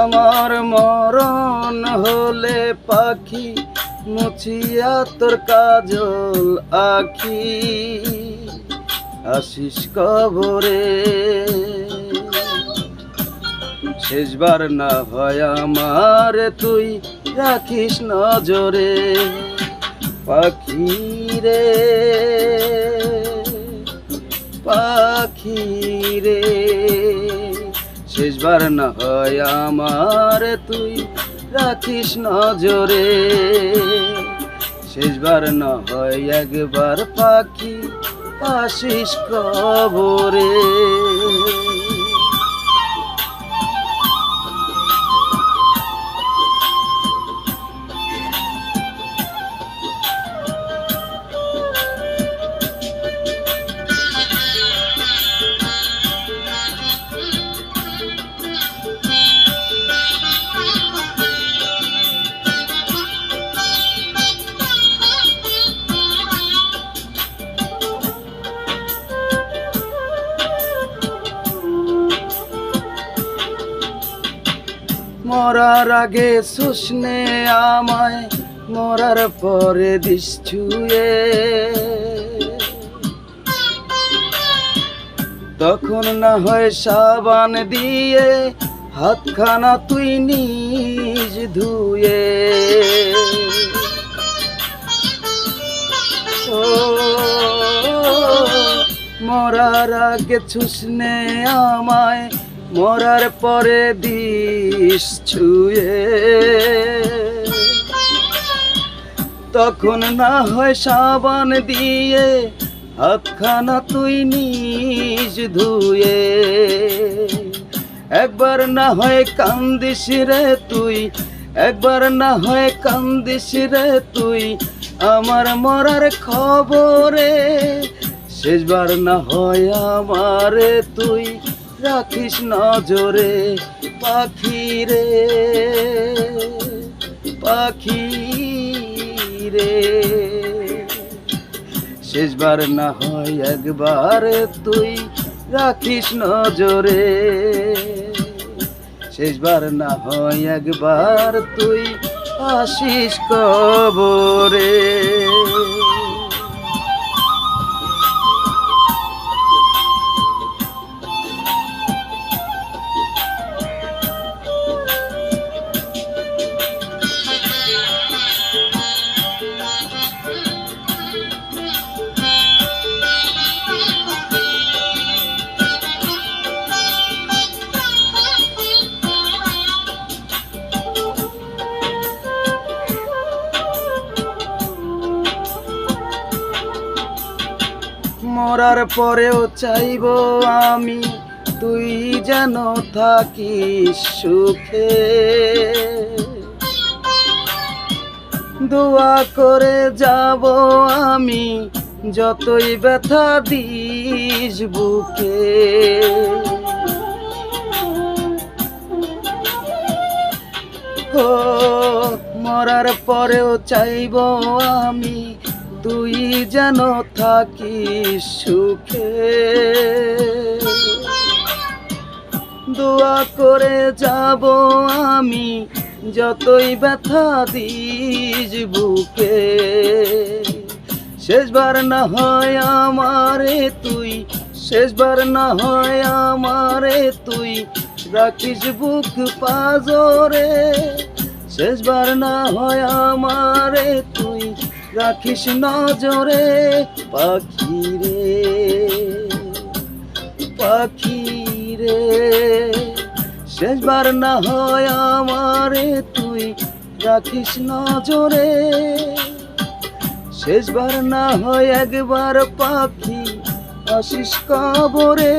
আমার মরণ হলে পাখি মুছিয়া তোর কাজল আখি। আশিস কবরে। শেষবার না হয় আমার তুই রাখিস নজরে পাখি রে পাখি রে। শেষবার না হয় আমার তুই রাখিস নজরে। শেষবার না হয় একবার পাখি আসিস কবরে। মরার আগে শুষনে আমায়, মরার পরে দিস ছুঁয়ে। তখন না হয় সাবান দিয়ে হাতখানা তুই নিজ ধুয়ে। মরার আগে ছুসনে আমায় মরার পরে দিস ছুঁয়ে। তখন না হয় সাবান দিয়ে হাতখানা তুই নিজ ধুয়ে। একবার না হয় কান্দিস রে তুই, একবার না হয় কান্দিস রে তুই আমার মরার খবরে। শেষবার না হয় আমারে তুই রাখিস নজরে পাখি রে পাখি রে। শেষবার না হয় একবার তুই রাখিস নজরে। শেষবার না হয় একবার তুই আসিস কবরে। মরার পরেও চাইব আমি তুই যেন থাকিস সুখে। দোয়া করে যাব আমি যতই ব্যথা দিস বুকে। ও, মরার পরেও চাইব আমি তুই যেন থাকিস সুখে। দোয়া করে যাব আমি, যতই ব্যথা দিস বুকে। শেষবার না হয় আমারে তুই, শেষবার না হয় আমারে তুই, রাখিস বুক পাজরে। শেষবার না হয় আমারে তুই রাখিস নজরে পাখি রে পাখি রে শেষবার না হয় আমারে তুই রাখিস নজরে। শেষবার না হয় একবার পাখি আসিস কবরে।